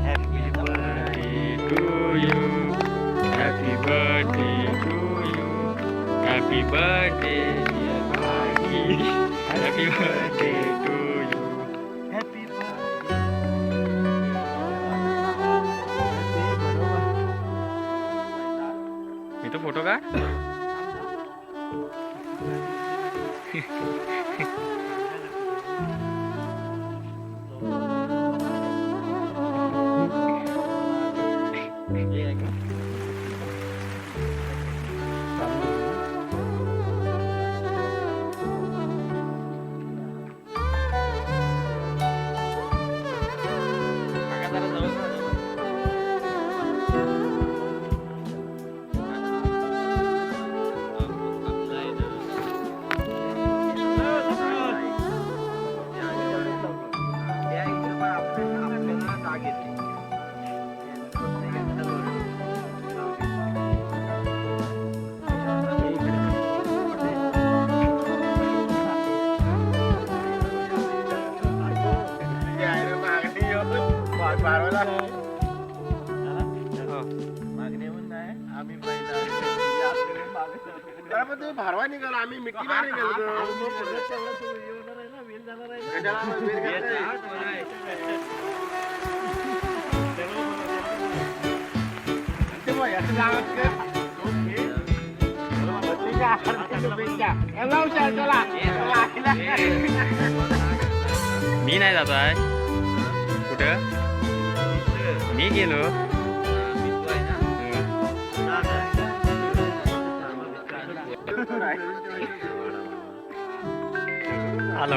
Happy birthday to you. Happy birthday to you. Happy birthday dear Pagi. Happy birthday to you. Happy birthday. itu foto kan? You happy मी तो photo का भारवा निघाला आम्ही मारी मी नाही जात आहे. कुठं? मी गेलो आला